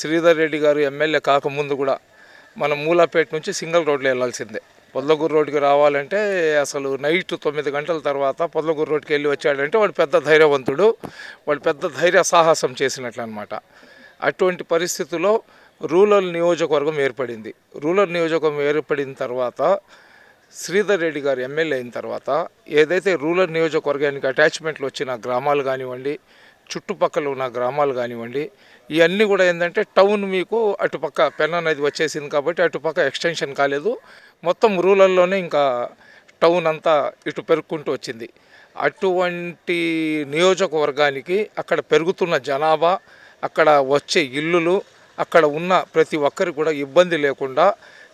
శ్రీధర్ రెడ్డి గారు ఎమ్మెల్యే కాకముందు కూడా మనం మూలాపేట నుంచి సింగిల్ రోడ్లో వెళ్ళాల్సిందే. పొద్లగూరు రోడ్డుకి రావాలంటే అసలు నైట్ తొమ్మిది గంటల తర్వాత పొద్లగూరు రోడ్డుకి వెళ్ళి వచ్చాడంటే వాడు పెద్ద ధైర్యవంతుడు వాడు పెద్ద ధైర్య సాహసం చేసినట్లు అనమాట అటువంటి పరిస్థితుల్లో రూరల్ నియోజకవర్గం ఏర్పడింది. రూరల్ నియోజకవర్గం ఏర్పడిన తర్వాత శ్రీధర్ రెడ్డి గారు ఎమ్మెల్యే అయిన తర్వాత ఏదైతే రూరల్ నియోజకవర్గానికి అటాచ్మెంట్లు వచ్చిన గ్రామాలు కానివ్వండి చుట్టుపక్కల ఉన్న గ్రామాలు కానివ్వండి ఇవన్నీ కూడా ఏంటంటే టౌన్ మీకు అటుపక్క పెన్నా నది వచ్చేసింది కాబట్టి అటుపక్క ఎక్స్టెన్షన్ కాలేదు. మొత్తం రూరల్లోనే ఇంకా టౌన్ అంతా ఇటు పెరుక్కుంటూ వచ్చింది. అటువంటి నియోజకవర్గానికి అక్కడ పెరుగుతున్న జనాభా అక్కడ వచ్చే ఇల్లులు అక్కడ ఉన్న ప్రతి ఒక్కరికి కూడా ఇబ్బంది లేకుండా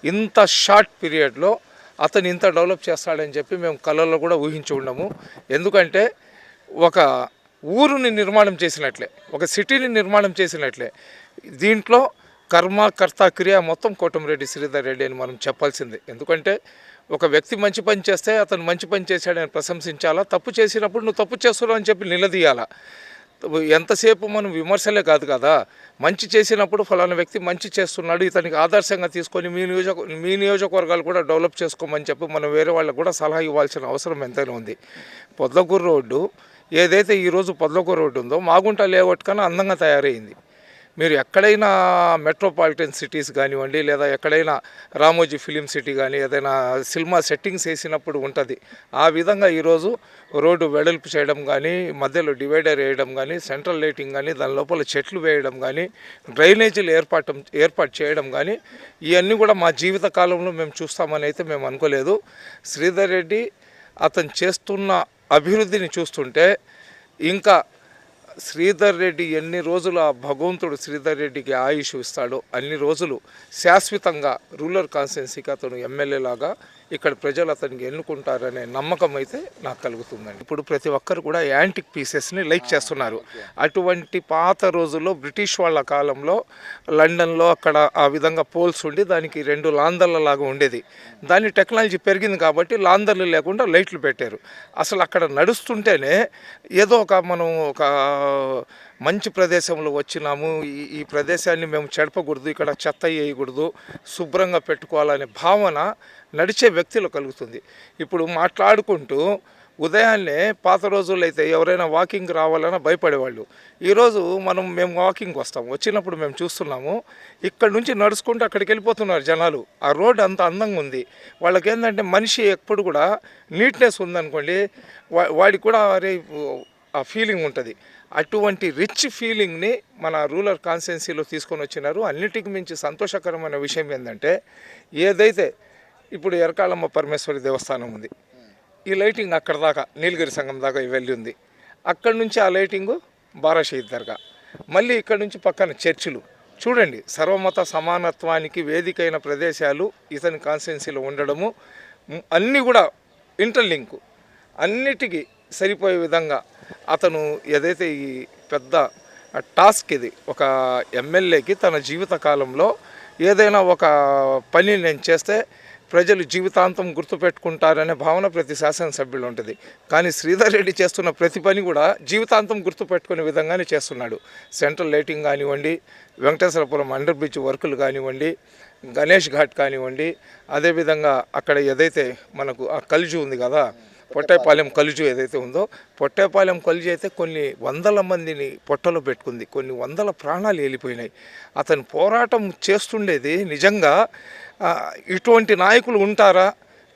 ఇంత షార్ట్ పీరియడ్లో అతను ఇంత డెవలప్ చేస్తాడని చెప్పి మేము కళల్లో కూడా ఊహించి ఉండము. ఎందుకంటే ఒక ఊరుని నిర్మాణం చేసినట్లే ఒక సిటీని నిర్మాణం చేసినట్లే. దీంట్లో కర్మ కర్త క్రియ మొత్తం కోటమిరెడ్డి శ్రీధర్ రెడ్డి అని మనం చెప్పాల్సిందే. ఎందుకంటే ఒక వ్యక్తి మంచి పని చేస్తే అతను మంచి పని చేశాడని ప్రశంసించాలా? తప్పు చేసినప్పుడు నువ్వు తప్పు చేస్తున్నావు అని చెప్పి నిలదీయాలా? ఎంతసేపు మనం విమర్శలే కాదు కదా? మంచి చేసినప్పుడు ఫలానా వ్యక్తి మంచి చేస్తున్నాడు ఇతనికి ఆదర్శంగా తీసుకొని మీ నియోజక మీ నియోజకవర్గాలు కూడా డెవలప్ చేసుకోమని చెప్పి మనం వేరే వాళ్ళకు కూడా సలహా ఇవ్వాల్సిన అవసరం ఎంతైనా ఉంది. పొద్లకూరు రోడ్డు ఏదైతే ఈరోజు పొద్లకూరు రోడ్డు ఉందో మాగుంట లేఅవుట్ కన్నా అందంగా తయారైంది. మీరు ఎక్కడైనా మెట్రోపాలిటన్ సిటీస్ కానివ్వండి లేదా ఎక్కడైనా రామోజీ ఫిలిం సిటీ కానీ ఏదైనా సినిమా సెట్టింగ్స్ వేసినప్పుడు ఉంటుంది. ఆ విధంగా ఈరోజు రోడ్డు వెడల్పు చేయడం కానీ మధ్యలో డివైడర్ వేయడం కానీ సెంట్రల్ లైటింగ్ కానీ దాని లోపల చెట్లు వేయడం కానీ డ్రైనేజీలు ఏర్పాటు ఏర్పాటు చేయడం కానీ ఇవన్నీ కూడా మా జీవిత కాలంలో మేము చూస్తామని అయితే మేము అనుకోలేదు. శ్రీధర్ రెడ్డి అతను చేస్తున్న అభివృద్ధిని చూస్తుంటే ఇంకా శ్రీధర్ రెడ్డి ఎన్ని రోజులు ఆ భగవంతుడు శ్రీధర్ రెడ్డికి ఆయుష్ ఇస్తాడో అన్ని రోజులు శాశ్వతంగా రూరల్ కాన్స్టిట్యున్సీకి అతను ఎమ్మెల్యే లాగా ఇక్కడ ప్రజలు అతనికి ఎన్నుకుంటారనే నమ్మకం అయితే నాకు కలుగుతుందండి. ఇప్పుడు ప్రతి ఒక్కరు కూడా యాంటిక్ పీసెస్ని లైక్ చేస్తున్నారు. అటువంటి పాత రోజుల్లో బ్రిటిష్ వాళ్ళ కాలంలో లండన్లో అక్కడ ఆ విధంగా పోల్స్ ఉండి దానికి రెండు లాందర్ల లాగా ఉండేది. దాని టెక్నాలజీ పెరిగింది కాబట్టి లాందర్లు లేకుండా లైట్లు పెట్టారు. అసలు అక్కడ నడుస్తుంటేనే ఏదో ఒక మనం ఒక మంచి ప్రదేశంలో వచ్చినాము. ఈ ఈ ప్రదేశాన్ని మేము చెడపకూడదు ఇక్కడ చెత్త వేయకూడదు శుభ్రంగా పెట్టుకోవాలనే భావన నడిచే వ్యక్తిలో కలుగుతుంది. ఇప్పుడు మాట్లాడుకుంటూ ఉదయాన్నే పాత రోజుల్లో అయితే ఎవరైనా వాకింగ్ రావాలన్నా భయపడేవాళ్ళు. ఈరోజు మనం మేము వాకింగ్ వస్తాం. వచ్చినప్పుడు మేము చూస్తున్నాము. ఇక్కడ నుంచి నడుచుకుంటూ అక్కడికి వెళ్ళిపోతున్నారు జనాలు. ఆ రోడ్ అంత అందంగా ఉంది. వాళ్ళకి ఏంటంటే మనిషి ఎప్పుడు కూడా నీట్నెస్ ఉందనుకోండి వా వాడికి కూడా అరే ఆ ఫీలింగ్ ఉంటుంది. అటువంటి రిచ్ ఫీలింగ్ని మన రూరల్ కాన్స్టిట్యున్సీలో తీసుకొని వచ్చినారు. అన్నిటికి మించి సంతోషకరమైన విషయం ఏంటంటే ఏదైతే ఇప్పుడు ఎరకాలమ్మ పరమేశ్వరి దేవస్థానం ఉంది. ఈ లైటింగ్ అక్కడ దాకా నీలగిరి సంఘం దాకా వెళ్ళి ఉంది. అక్కడి నుంచి ఆ లైటింగు బారాషహీద్ దర్గా. మళ్ళీ ఇక్కడ నుంచి పక్కన చర్చిలు. చూడండి సర్వమత సమానత్వానికి వేదికైన ప్రదేశాలు ఇతని కాన్స్టిట్యున్సీలో ఉండడము అన్నీ కూడా ఇంటర్లింకు. అన్నిటికీ సరిపోయే విధంగా అతను ఏదైతే ఈ పెద్ద టాస్క్ ఇది ఒక ఎమ్మెల్యేకి తన జీవిత కాలంలో ఏదైనా ఒక పని నేను చేస్తే ప్రజలు జీవితాంతం గుర్తుపెట్టుకుంటారనే భావన ప్రతి శాసనసభ్యులు ఉంటుంది. కానీ శ్రీధర్ రెడ్డి చేస్తున్న ప్రతి పని కూడా జీవితాంతం గుర్తుపెట్టుకునే విధంగానే చేస్తున్నాడు. సెంట్రల్ లైటింగ్ కానివ్వండి వెంకటేశ్వరపురం అండర్ బ్రిడ్జ్ వర్కులు కానివ్వండి గణేష్ ఘాట్ కానివ్వండి అదేవిధంగా అక్కడ ఏదైతే మనకు ఆ కలిజి ఉంది కదా పొట్టేపాలెం కలుజు ఏదైతే ఉందో పొట్టేపాలెం కలుజు అయితే కొన్ని వందల మందిని పొట్టలో పెట్టుకుంది. కొన్ని వందల ప్రాణాలు వెళ్ళిపోయినాయి అతను పోరాటం చేస్తుండేది నిజంగా ఇటువంటి నాయకులు ఉంటారా?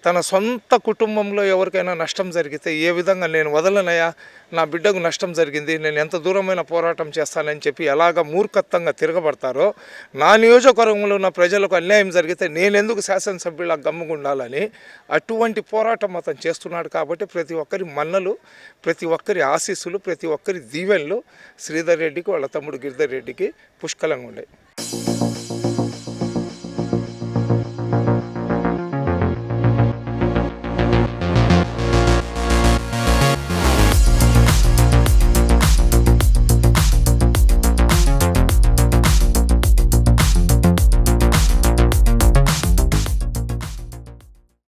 తన సొంత కుటుంబంలో ఎవరికైనా నష్టం జరిగితే ఏ విధంగా నేను వదలనయా నా బిడ్డకు నష్టం జరిగింది నేను ఎంత దూరమైన పోరాటం చేస్తానని చెప్పి ఎలాగ మూర్ఖత్వంగా తిరగబడతారో నా నియోజకవర్గంలో ఉన్న ప్రజలకు అన్యాయం జరిగితే నేనెందుకు శాసనసభ్యుల గమ్ముగుండాలని అటువంటి పోరాటం అతను చేస్తున్నాడు కాబట్టి ప్రతి ఒక్కరి మన్నలు ప్రతి ఒక్కరి ఆశీస్సులు ప్రతి ఒక్కరి దీవెనలు శ్రీధర్ రెడ్డికి వాళ్ళ తమ్ముడు గిరిధర్ రెడ్డికి పుష్కలంగా ఉన్నాయి.